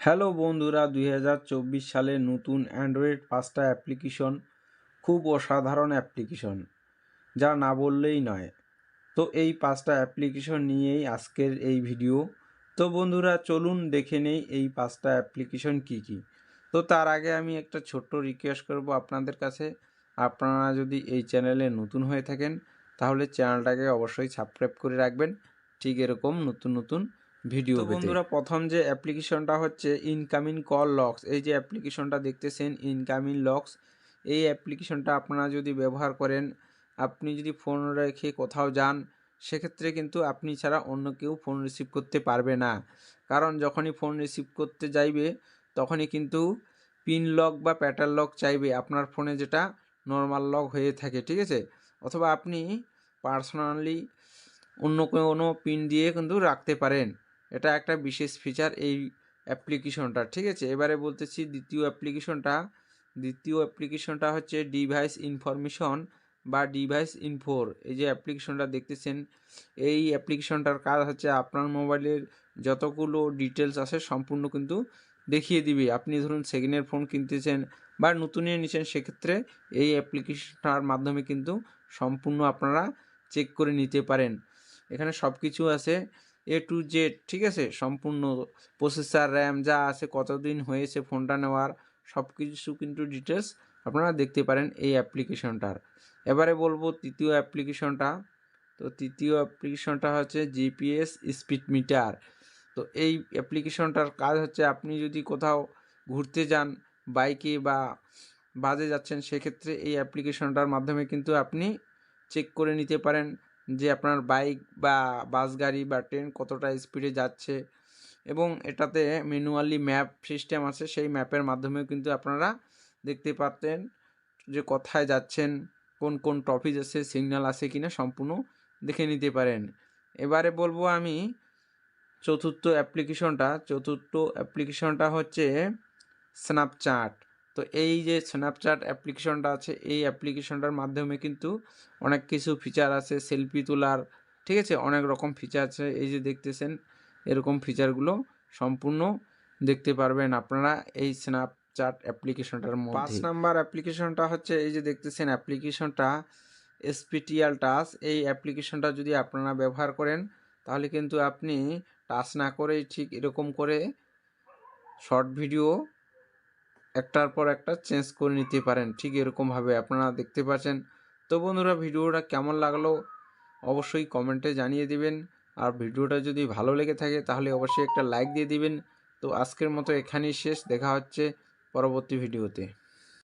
Hello বন্ধুরা দু হাজার চব্বিশ সালে নতুন অ্যান্ড্রয়েড পাঁচটা অ্যাপ্লিকেশন, খুব অসাধারণ অ্যাপ্লিকেশন, যা না বললেই নয়। তো এই পাঁচটা অ্যাপ্লিকেশন নিয়েই আজকের এই ভিডিও। তো বন্ধুরা, চলুন দেখে নেই এই পাঁচটা অ্যাপ্লিকেশন কি কি। তো তার আগে আমি একটা ছোট্ট রিকোয়েস্ট করব আপনাদের কাছে। আপনারা যদি এই চ্যানেলে নতুন হয়ে থাকেন, তাহলে চ্যানেলটাকে অবশ্যই সাবস্ক্রাইব করে রাখবেন। ঠিক এরকম নতুন নতুন ভিডিও তো বন্ধুরা প্রথম যে অ্যাপ্লিকেশনটা হচ্ছে ইনকামিং কল লক্স এই যে অ্যাপ্লিকেশনটা দেখতেছেন ইনকামিং লক্স এই অ্যাপ্লিকেশনটা আপনারা যদি ব্যবহার করেন আপনি যদি ফোন রেখে কোথাও যান সেক্ষেত্রে কিন্তু আপনি ছাড়া অন্য কেউ ফোন রিসিভ করতে পারবে না। কারণ যখনই ফোন রিসিভ করতে যাইবে তখনই কিন্তু পিন লক বা প্যাটার্ন লক চাইবে আপনার ফোনে যেটা নর্মাল লক হয়ে থাকে ঠিক আছে? অথবা আপনি পার্সোনালি অন্য কোনো পিন দিয়ে কিন্তু রাখতে পারেন। এটা একটা বিশেষ ফিচার এই অ্যাপ্লিকেশনটা ঠিক আছে? এবারে বলতেছি দ্বিতীয় অ্যাপ্লিকেশনটা দ্বিতীয় অ্যাপ্লিকেশনটা হচ্ছে ডিভাইস ইনফরমেশন বা ডিভাইস ইনফোর এই যে অ্যাপ্লিকেশনটা দেখতেছেন, এই অ্যাপ্লিকেশনটার কাজ হচ্ছে আপনার মোবাইলের যতগুলো ডিটেলস আছে সম্পূর্ণ কিন্তু দেখিয়ে দিবে। আপনি ধরুন সেকেন্ডের ফোন কিনতেছেন বা নতুনই নিচ্ছেন সেক্ষেত্রে এই অ্যাপ্লিকেশনটার মাধ্যমে কিন্তু সম্পূর্ণ আপনারা চেক করে নিতে পারেন। এখানে সব কিছু আছে। এ টু জেড ঠিক আছে? সম্পূর্ণ প্রসেসর র্যাম যা আছে, কতদিন হয়েছে, ফোনটা নেওয়ার সব কিছু কিন্তু ডিটেলস আপনারা দেখতে পারেন এই অ্যাপ্লিকেশনটার এবারে বলব তৃতীয় অ্যাপ্লিকেশনটা তো তৃতীয় অ্যাপ্লিকেশনটা হচ্ছে জিপিএস স্পিড মিটার তো এই অ্যাপ্লিকেশনটার কাজ হচ্ছে আপনি যদি কোথাও ঘুরতে যান বাইকে বা বাজে যাচ্ছেন, সেক্ষেত্রে এই অ্যাপ্লিকেশনটার মাধ্যমে কিন্তু আপনি চেক করে নিতে পারেন যে আপনার বাইক বা বাস গাড়ি বা ট্রেন কতটা স্পিডে যাচ্ছে এবং এটাতে ম্যানুয়ালি ম্যাপ সিস্টেম আছে, সেই ম্যাপের মাধ্যমেও কিন্তু আপনারা দেখতে পারতেন যে কোথায় যাচ্ছেন, কোন কোন টপিক আছে সিগন্যাল আছে কিনা সম্পূর্ণ দেখে নিতে পারেন। এবারে বলব আমি চতুর্থ অ্যাপ্লিকেশনটা চতুর্থ অ্যাপ্লিকেশনটা হচ্ছে স্ন্যাপচ্যাট তো এই যে স্ন্যাপচ্যাট অ্যাপ্লিকেশনটা আছে এই অ্যাপ্লিকেশনটার মাধ্যমে কিন্তু অনেক কিছু ফিচার আছে সেলফি তোলার ঠিক আছে? অনেক রকম ফিচার আছে। এই যে দেখতেছেন এরকম ফিচারগুলো সম্পূর্ণ দেখতে পারবেন আপনারা এই স্ন্যাপচ্যাট অ্যাপ্লিকেশনটার মধ্যে পাঁচ নাম্বার অ্যাপ্লিকেশনটা হচ্ছে এই যে দেখতেছেন অ্যাপ্লিকেশনটা স্পিটিয়াল টাচ এই অ্যাপ্লিকেশনটা যদি আপনারা ব্যবহার করেন তাহলে কিন্তু আপনি টাচ না করেই ঠিক এরকম করে শর্ট ভিডিও একটার পর একটা চেঞ্জ করে নিতে পারেন। ঠিক এরকমভাবে আপনারা দেখতে পাচ্ছেন। তো বন্ধুরা, ভিডিওটা কেমন লাগল? অবশ্যই কমেন্টে জানিয়ে দিবেন। আর ভিডিওটা যদি ভালো লেগে থাকে, তাহলে অবশ্যই একটা লাইক দিয়ে দিবেন। তো আজকের মতো এখানেই শেষ। দেখা হচ্ছে পরবর্তী ভিডিওতে